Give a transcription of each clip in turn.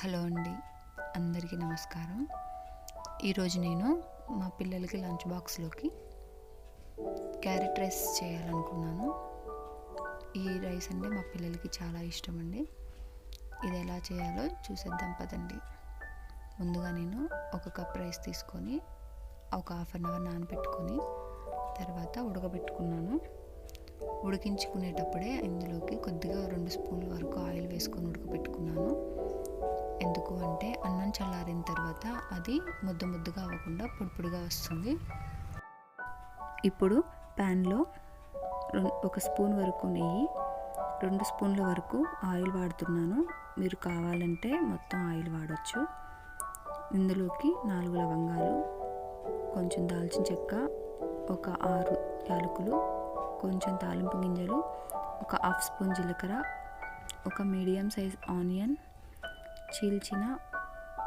Hello అండి అందరికీ నమస్కారం. ఈరోజు నేను మా పిల్లలకి లంచ్ బాక్స్లోకి క్యారెట్ రైస్ చేయాలనుకున్నాను. ఈ రైస్ అంటే మా పిల్లలకి చాలా ఇష్టం అండి. ఇది ఎలా చేయాలో చూసేద్దాం పదండి. ముందుగా నేను ఒక కప్ రైస్ తీసుకొని ఒక హాఫ్ అన్ అవర్ నానబెట్టుకొని తర్వాత ఉడకబెట్టుకున్నాను. ఉడికించుకునేటప్పుడే ఇందులోకి కొద్దిగా రెండు స్పూన్ల వరకు ఆయిల్ వేసుకొని ఉడకబెట్టుకున్నాను. ఎందుకు అంటే అన్నం చల్లారిన తర్వాత అది ముద్ద ముద్దగా అవ్వకుండా పొడిపొడిగా వస్తుంది. ఇప్పుడు ప్యాన్లో ఒక స్పూన్ వరకు నెయ్యి రెండు స్పూన్ల వరకు ఆయిల్ వాడుతున్నాను. మీరు కావాలంటే మొత్తం ఆయిల్ వాడచ్చు. ఇందులోకి నాలుగు లవంగాలు కొంచెం దాల్చిన చెక్క ఒక ఆరు యాలకులు కొంచెం తాలింపు గింజలు ఒక హాఫ్ స్పూన్ జీలకర్ర ఒక మీడియం సైజ్ ఆనియన్ చీల్చిన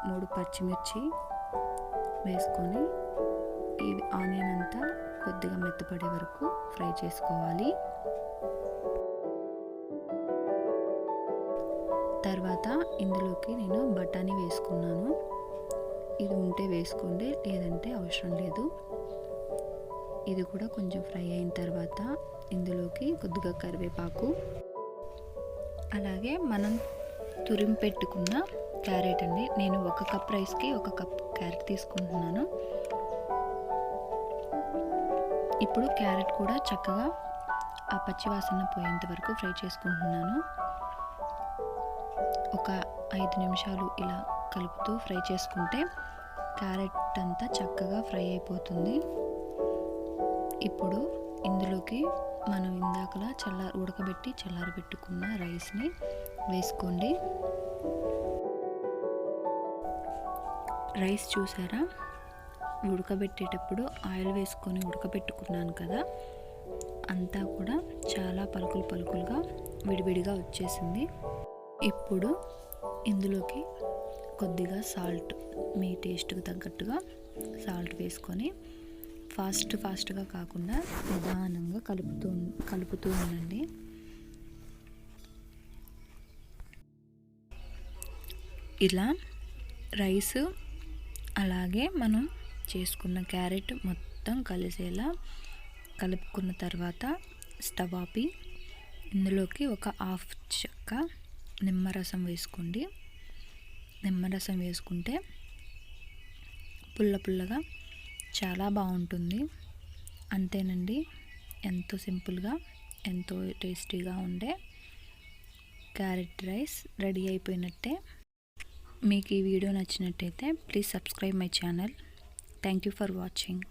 మూడు పచ్చిమిర్చి వేసుకొని ఈ ఆనియన్ అంతా కొద్దిగా మెత్తపడే వరకు ఫ్రై చేసుకోవాలి. తర్వాత ఇందులోకి నేను బఠానీ వేసుకున్నాను. ఇది ఉంటే వేసుకోండి లేదంటే అవసరం లేదు. ఇది కూడా కొంచెం ఫ్రై అయిన తర్వాత ఇందులోకి కొద్దిగా కరివేపాకు. అలాగే మనం తురిమి పెట్టుకున్న క్యారెట్ అండి. నేను ఒక కప్ రైస్కి ఒక కప్ క్యారెట్ తీసుకుంటున్నాను. ఇప్పుడు క్యారెట్ కూడా చక్కగా ఆ పచ్చివాసన పోయేంత వరకు ఫ్రై చేసుకుంటున్నాను. ఒక ఐదు నిమిషాలు ఇలా కలుపుతూ ఫ్రై చేసుకుంటే క్యారెట్ అంతా చక్కగా ఫ్రై అయిపోతుంది. ఇప్పుడు ఇందులోకి మనం ఇందాకలా చల్లారి ఉడకబెట్టి చల్లారి పెట్టుకున్న రైస్ని వేసుకోండి. రైస్ చూసారా? ఉడకబెట్టేటప్పుడు ఆయిల్ వేసుకొని ఉడకబెట్టుకున్నాను కదా అంతా కూడా చాలా పలుకులు పలుకులుగా విడివిడిగా వచ్చేసింది. ఇప్పుడు ఇందులోకి కొద్దిగా సాల్ట్ మీ టేస్ట్కి తగ్గట్టుగా సాల్ట్ వేసుకొని ఫాస్ట్ ఫాస్ట్గా కాకుండా నిదానంగా కలుపుతూ కలుపుతూ ఉండండి. ఇలా రైస్ అలాగే మనం చేసుకున్న క్యారెట్ మొత్తం కలిసేలా కలుపుకున్న తర్వాత స్టవ్ ఆపి ఇందులోకి ఒక హాఫ్ చెక్క నిమ్మరసం వేసుకోండి. నిమ్మరసం వేసుకుంటే పుల్ల పుల్లగా చాలా బాగుంటుంది. అంతేనండి ఎంతో సింపుల్గా ఎంతో టేస్టీగా ఉండే క్యారెట్ రైస్ రెడీ అయిపోయినట్టే. మీకు ఈ వీడియో నచ్చినట్టయితే please subscribe my channel thank you for watching